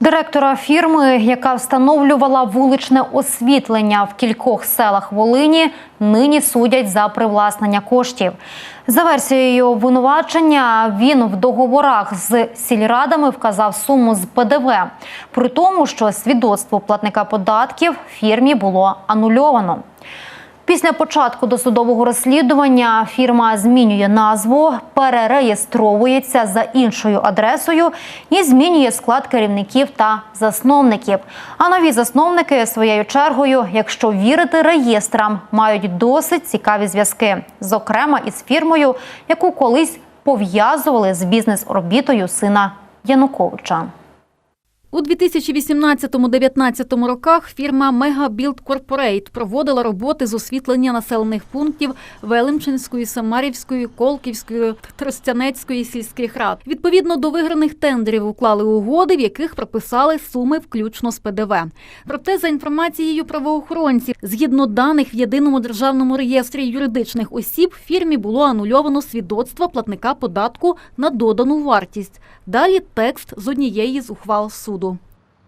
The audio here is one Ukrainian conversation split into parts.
Директора фірми, яка встановлювала вуличне освітлення в кількох селах Волині, нині судять за привласнення коштів. За версією обвинувачення, він в договорах з сільрадами вказав суму з ПДВ, при тому, що свідоцтво платника податків фірмі було анульовано. Після початку досудового розслідування фірма змінює назву, перереєстровується за іншою адресою і змінює склад керівників та засновників. А нові засновники своєю чергою, якщо вірити реєстрам, мають досить цікаві зв'язки, зокрема із фірмою, яку колись пов'язували з бізнес-орбітою сина Януковича. У 2018-19 роках фірма Mega Build Corporate проводила роботи з освітлення населених пунктів Велимчинської, Самарівської, Колківської, Тростянецької сільських рад. Відповідно до виграних тендерів уклали угоди, в яких прописали суми включно з ПДВ. Проте, за інформацією правоохоронців, згідно даних в єдиному державному реєстрі юридичних осіб, фірмі було анульовано свідоцтво платника податку на додану вартість. Далі текст з однієї з ухвал суду.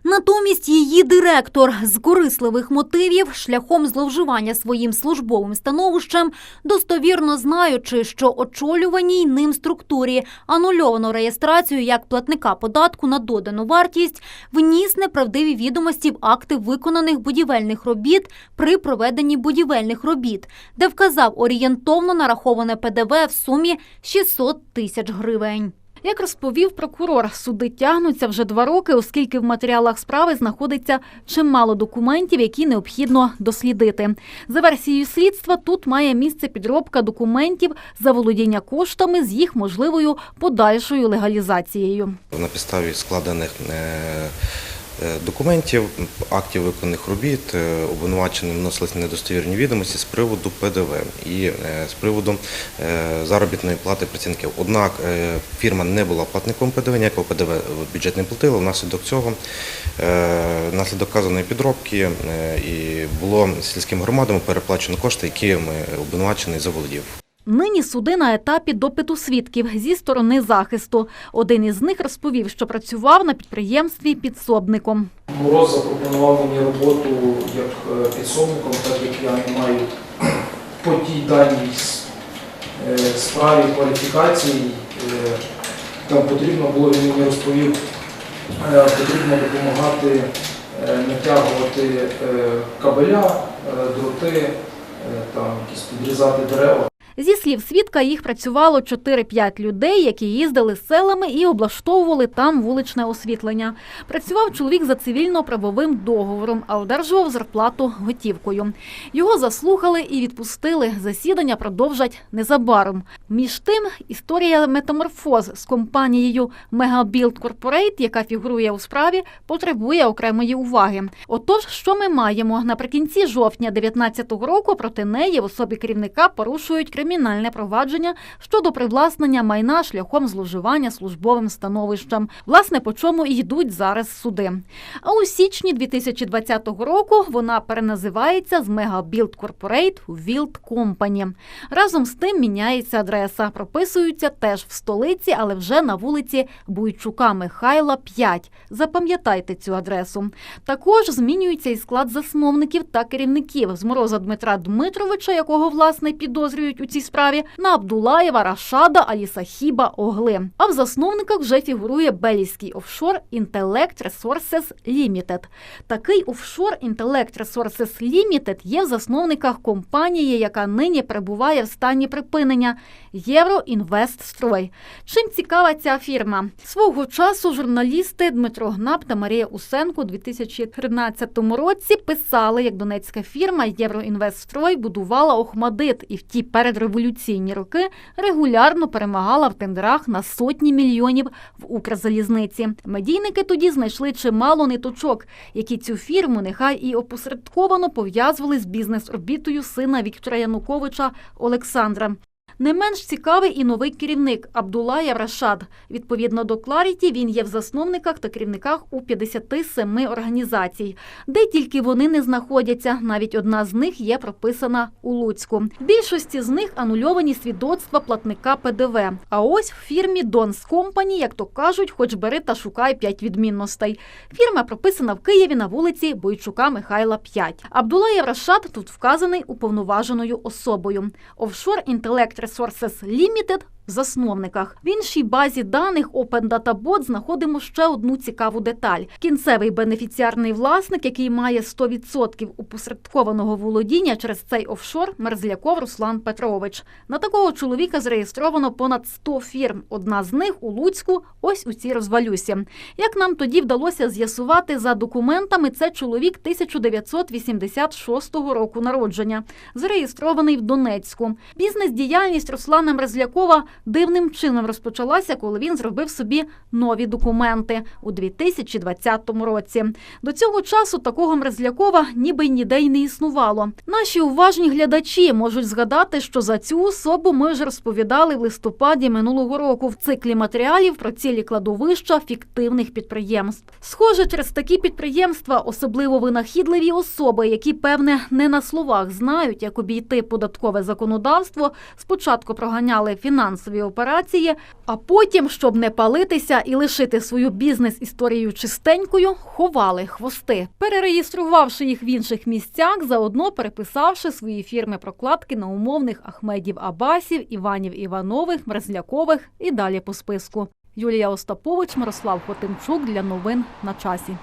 Натомість її директор з корисливих мотивів шляхом зловживання своїм службовим становищем, достовірно знаючи, що очолюваній ним структурі анульовано реєстрацію як платника податку на додану вартість, вніс неправдиві відомості в акти виконаних будівельних робіт при проведенні будівельних робіт, де вказав орієнтовно нараховане ПДВ в сумі 600 тисяч гривень. Як розповів прокурор, суди тягнуться вже два роки, оскільки в матеріалах справи знаходиться чимало документів, які необхідно дослідити. За версією слідства, тут має місце підробка документів за володіння коштами з їх можливою подальшою легалізацією. На підставі складених е, документів, актів виконаних робіт, е, обвинуваченим вносились недостовірні відомості з приводу ПДВ і е, з приводу е, заробітної плати працівників. Однак е, фірма не була платником ПДВ, ніякого ПДВ бюджет не платила. Внаслідок цього, е, внаслідок вказаної підробки, е, і було сільським громадам переплачено кошти, якими обвинувачений заволодів. Нині суди на етапі допиту свідків зі сторони захисту. Один із них розповів, що працював на підприємстві підсобником. Мороз запропонував мені роботу як е, підсобником, так як я не маю по тій даній е, справі кваліфікації. е, Там потрібно було, він мені розповів, потрібно допомагати натягувати кабеля, дроти, там підрізати дерева. Зі слів свідка, їх працювало 4-5 людей, які їздили селами і облаштовували там вуличне освітлення. Працював чоловік за цивільно-правовим договором, а одержував зарплату готівкою. Його заслухали і відпустили. Засідання продовжать незабаром. Між тим, історія метаморфоз з компанією Megabuild Corporate, яка фігурує у справі, потребує окремої уваги. Отож, що ми маємо наприкінці жовтня 2019 року проти неї в особі керівника порушують кримінальне провадження щодо привласнення майна шляхом зловживання службовим становищем. Власне, по чому і йдуть зараз суди. А у січні 2020 року вона переназивається з Build Corporate у Wild Company. Разом з тим міняється адреса. Прописуються теж в столиці, але вже на вулиці Буйчука Михайла 5. Запам'ятайте цю адресу. Також змінюється і склад засновників та керівників з Мороза Дмитра Дмитровича, якого власне підозрюють у цій справі, на Абдулаєва, Рашада, Алісахіба, Огли. А в засновниках вже фігурує Белівський офшор Intellect Resources Limited. Такий офшор Intellect Resources Limited є в засновниках компанії, яка нині перебуває в стані припинення Євроінвестстрой. Чим цікава ця фірма? Свого часу журналісти Дмитро Гнап та Марія Усенко у 2013 році писали, як донецька фірма Євроінвестстрой будувала Охмадит і в ті передреволюційні роки регулярно перемагала в тендерах на сотні мільйонів в Укрзалізниці. Медійники тоді знайшли чимало ниточок, які цю фірму нехай і опосередковано пов'язували з бізнес-орбітою сина Віктора Януковича Олександра. Не менш цікавий і новий керівник Абдулла Яврашад. Відповідно до Кларіті, він є в засновниках та керівниках у 57 організацій, де тільки вони не знаходяться. Навіть одна з них є прописана у Луцьку. Більшості з них анульовані свідоцтва платника ПДВ. А ось в фірмі Донс Компані, як то кажуть, хоч бери та шукай п'ять відмінностей. Фірма прописана в Києві на вулиці Бойчука Михайла 5. Абдулла Єврашад тут вказаний уповноваженою особою. Offshore Intellect Resources Limited засновниках. В іншій базі даних Open Data Bot знаходимо ще одну цікаву деталь. Кінцевий бенефіціарний власник, який має 100% опосередкованого володіння через цей офшор, Мерзляков Руслан Петрович. На такого чоловіка зареєстровано понад 100 фірм. Одна з них у Луцьку, ось у цій розвалюсі. Як нам тоді вдалося з'ясувати за документами, це чоловік 1986 року народження, зареєстрований в Донецьку. Бізнес-діяльність Руслана Мерзлякова дивним чином розпочалася, коли він зробив собі нові документи у 2020 році. До цього часу такого Мерзлякова ніби ніде й не існувало. Наші уважні глядачі можуть згадати, що за цю особу ми вже розповідали в листопаді минулого року в циклі матеріалів про цілі кладовища фіктивних підприємств. Схоже, через такі підприємства, особливо винахідливі особи, які певне не на словах знають, як обійти податкове законодавство, спочатку проганяли фінансові операції, а потім, щоб не палитися і лишити свою бізнес-історію чистенькою, ховали хвости, перереєструвавши їх в інших місцях, заодно переписавши свої фірми прокладки на умовних Ахмедів Абасів, Іванів Іванових, Мерзлякових і далі по списку. Юлія Остапович, Мирослав Хотимчук для новин на часі.